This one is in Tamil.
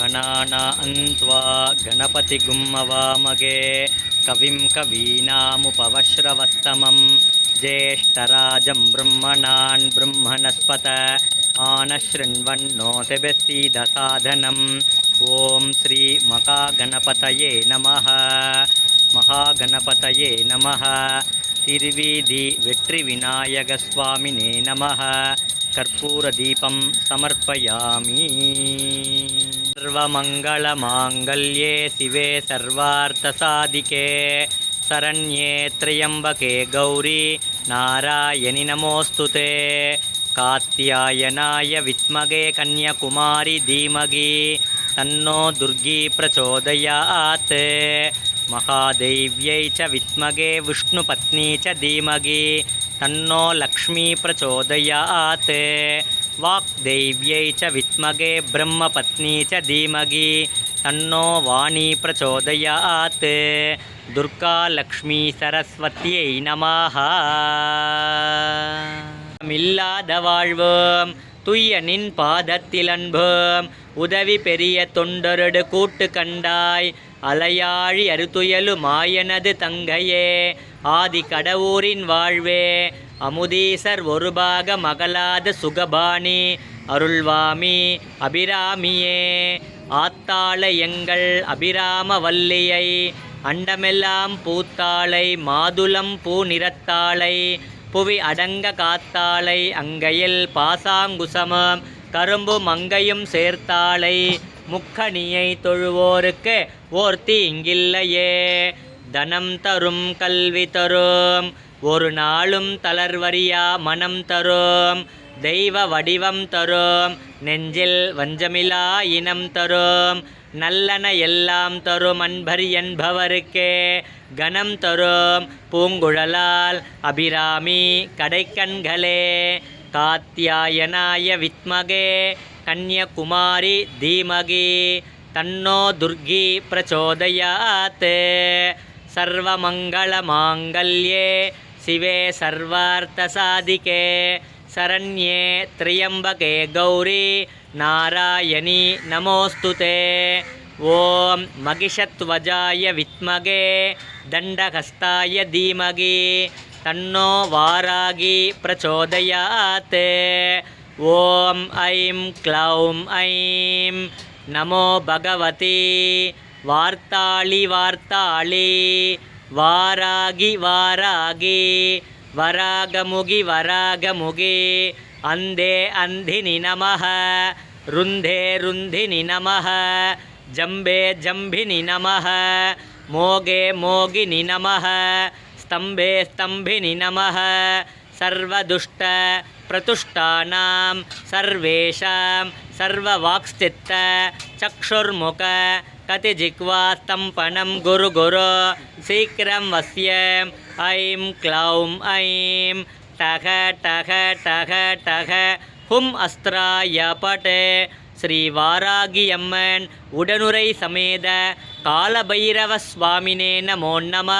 गणाना अन्त्वा गणपतिगुम्मवामगे। कविं कवीनामुपवश्रवत्तमं ज्येष्ठराजं ब्रह्मणान् ब्रह्मणस्पत। आनशृण्वन्नो ॐ श्रीमहागणपतये नमः। महागणपतये नमः। तिर्वीधि तिरुविधिट्रिविनायकस्वामिने नमः। कर्पूरदीपं समर्पयामि। सर्वमङ्गलमाङ्गल्ये शिवे सर्वार्थसाधिके शरण्ये त्र्यम्बके गौरी नारायणि नमोऽस्तु ते। कात्यायनाय वित्मगे कन्याकुमारि धीमहि तन्नो दुर्गी प्रचोदयात्। महादेव्यै च वित्मगे विष्णुपत्नी च धीमहि तन्नो लक्ष्मी प्रचोदयात् वाग्देव्यै च विद्मगे ब्रह्मपत्नी च धीमहि तन्नो वाणी प्रचोदयात् दुर्गालक्ष्मी सरस्वत्यै नमः இல்லாத வாழ்வோம் துய்யனின் பாதத்தில் அன்போம் உதவி பெரிய தொண்டரடு கூட்டு கண்டாய் அலையாழி அறுதுயலு மாயனது தங்கையே ஆதி கடவுரின் வாழ்வே அமுதீசர் ஒருபாக மகளாத சுகபாணி அருள்வாமி அபிராமியே. ஆத்தாள எங்கள் அபிராம வல்லியை அண்டமெல்லாம் பூத்தாளை மாதுளம் பூ நிறத்தாளை புவி அடங்க காத்தாளை அங்கையில் பாசாங்குசமம் கரும்பு மங்கையும் சேர்த்தாளை. முக்கணியை தொழுவோருக்கு ஓர்த்தி இங்கில்லையே தனம் தரும் கல்வி தரும். ஒரு நாளும் தளர்வரியா மனம் தரும். தெய்வ வடிவம் தரும். நெஞ்சில் வஞ்சமிலா இனம் தரும். நல்லன எல்லாம் தரும் அன்பர் என்பவருக்கே கணம் தரும். பூங்குழலால் அபிராமி கடைக்கண்களே. ಕಾತ್ಯಾಯನಾಯ ವಿತ್ಮಗೆ, ಕನ್ಯಕುಮಾರಿ ಧೀಮಗಿ, ತನ್ನೋ ದುರ್ಗಿ ಪ್ರಚೋದಯಾತ್. ಸರ್ವಮಂಗಳಮಾಂಗಲ್ಯೆ, ಶಿವೆ ಸರ್ವಾರ್ಥಸಾಧಿಕೆ. ಶರಣ್ಯೆ ತ್ರ್ಯಂಬಕೆ ಗೌರಿ, ನಾರಾಯಣಿ ನಮೋಸ್ತುತೆ. ಓಂ ಮಗಿಷತ್ವಜಾಯ ವಿತ್ಮಗೆ, ದಂಡಹಸ್ತಾಯ ಧೀಮಗಿ. தன்னோ வாராகி பிரச்சோதயாத் ஓம் ஐம் க்ளௌம் ஐம் நமோ பகவதி. வார்த்தாளி வார்த்தாளி. வாராகி வாராகி. வராகமுகி வராகமுகி. அந்தே அந்தினி நமக ருந்தே ருந்தினி நமக ஜம்பே ஜம்பினி நமக மோகே மோகினி நமக स्तम्भे स्तम्भिनि नमः सर्वदुष्ट प्रतुष्टानां सर्वेषां सर्ववाक्स्थित चक्षुर्मुख कतिजिह्वास्तम्पनं गुरु गुरु शीघ्रं वस्य ऐं क्लौं ऐं टः टः टः टः ஹும் அஸ்திராய பட்டே ஸ்ரீ வாராகி அம்மன் உடனுரை சமேத కాళభైరవస్వామినే నమో నమ